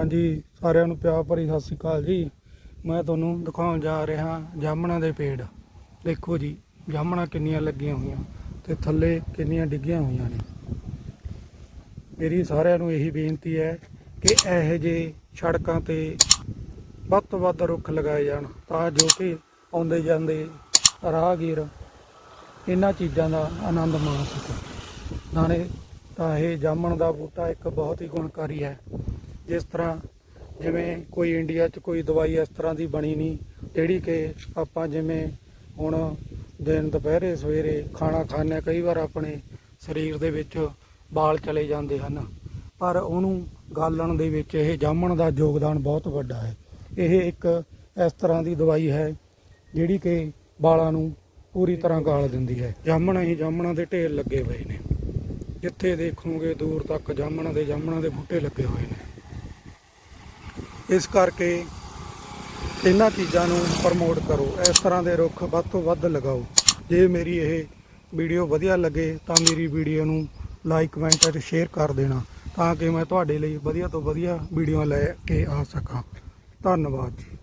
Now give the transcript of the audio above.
ਹਾਂਜੀ, ਸਾਰਿਆਂ ਨੂੰ ਪਿਆਰ ਭਰੀ ਸਤਿ ਸ੍ਰੀ ਅਕਾਲ ਜੀ। ਮੈਂ ਤੁਹਾਨੂੰ ਦਿਖਾਉਣ ਜਾ ਰਿਹਾ ਜਾਮਣਾ ਦੇ ਪੇੜ। ਦੇਖੋ ਜੀ, ਜਾਮਣਾ ਕਿੰਨੀਆਂ ਲੱਗੀਆਂ ਹੋਈਆਂ ਤੇ ਥੱਲੇ ਕਿੰਨੀਆਂ ਡਿੱਗੀਆਂ ਹੋਈਆਂ ਨੇ। ਮੇਰੀ ਸਾਰਿਆਂ ਨੂੰ ਇਹੀ ਬੇਨਤੀ ਹੈ ਕਿ ਇਹੋ ਜਿਹੇ ਸੜਕਾਂ ਤੇ ਵੱਧ ਤੋਂ ਵੱਧ ਰੁੱਖ ਲਗਾਏ ਜਾਣ ਤਾਂ ਜੋ ਕਿ ਆਉਂਦੇ ਜਾਂਦੇ ਰਾਹਗੀਰ ਇਹਨਾਂ ਚੀਜ਼ਾਂ ਦਾ ਆਨੰਦ ਮਾਣ ਸਕਣ। ਨਾਲੇ ਤਾਂ ਇਹ ਜਾਮਣ ਦਾ ਬੂਟਾ ਇੱਕ ਬਹੁਤ ਹੀ ਗੁਣਕਾਰੀ ਹੈ। ਜਿਸ ਤਰ੍ਹਾਂ ਜਿਵੇਂ ਕੋਈ ਇੰਡੀਆ 'ਚ ਕੋਈ ਦਵਾਈ ਇਸ ਤਰ੍ਹਾਂ ਦੀ ਬਣੀ ਨਹੀਂ ਜਿਹੜੀ ਕਿ ਆਪਾਂ ਜਿਵੇਂ ਹੁਣ ਦਿਨ ਦੁਪਹਿਰੇ ਸਵੇਰੇ ਖਾਣਾ ਖਾਂਦੇ ਹਾਂ, ਕਈ ਵਾਰ ਆਪਣੇ ਸਰੀਰ ਦੇ ਵਿੱਚ ਵਾਲ ਚਲੇ ਜਾਂਦੇ ਹਨ। ਪਰ ਉਹਨੂੰ ਗਾਲਣ ਦੇ ਵਿੱਚ ਇਹ ਜਾਮਣ ਦਾ ਯੋਗਦਾਨ ਬਹੁਤ ਵੱਡਾ ਹੈ। ਇਹ ਇੱਕ ਇਸ ਤਰ੍ਹਾਂ ਦੀ ਦਵਾਈ ਹੈ ਜਿਹੜੀ ਕਿ ਵਾਲਾਂ ਨੂੰ ਪੂਰੀ ਤਰ੍ਹਾਂ ਗਾਲ ਦਿੰਦੀ ਹੈ। ਜਾਮਣਾ ਹੀ ਜਾਮਣਾ ਦੇ ਢੇਰ ਲੱਗੇ ਹੋਏ ਨੇ। ਜਿੱਥੇ ਦੇਖੋਗੇ ਦੂਰ ਤੱਕ ਜਾਮਣਾ ਦੇ ਜਾਮਣਾ ਦੇ ਬੂਟੇ ਲੱਗੇ ਹੋਏ ਨੇ। ਇਸ ਕਰਕੇ ਇਹਨਾਂ ਚੀਜ਼ਾਂ ਨੂੰ ਪ੍ਰਮੋਟ ਕਰੋ। ਇਸ ਤਰ੍ਹਾਂ ਦੇ ਰੁੱਖ ਵੱਧ ਤੋਂ ਵੱਧ ਲਗਾਓ। ਜੇ ਮੇਰੀ ਇਹ ਵੀਡੀਓ ਵਧੀਆ ਲੱਗੇ ਤਾਂ ਮੇਰੀ ਵੀਡੀਓ ਨੂੰ ਲਾਈਕ ਕਮੈਂਟ ਅਤੇ ਸ਼ੇਅਰ ਕਰ ਦੇਣਾ ਤਾਂ ਕਿ ਮੈਂ ਤੁਹਾਡੇ ਲਈ ਵਧੀਆ ਤੋਂ ਵਧੀਆ ਵੀਡੀਓ ਲੈ ਕੇ ਆ ਸਕਾਂ। ਧੰਨਵਾਦ ਜੀ।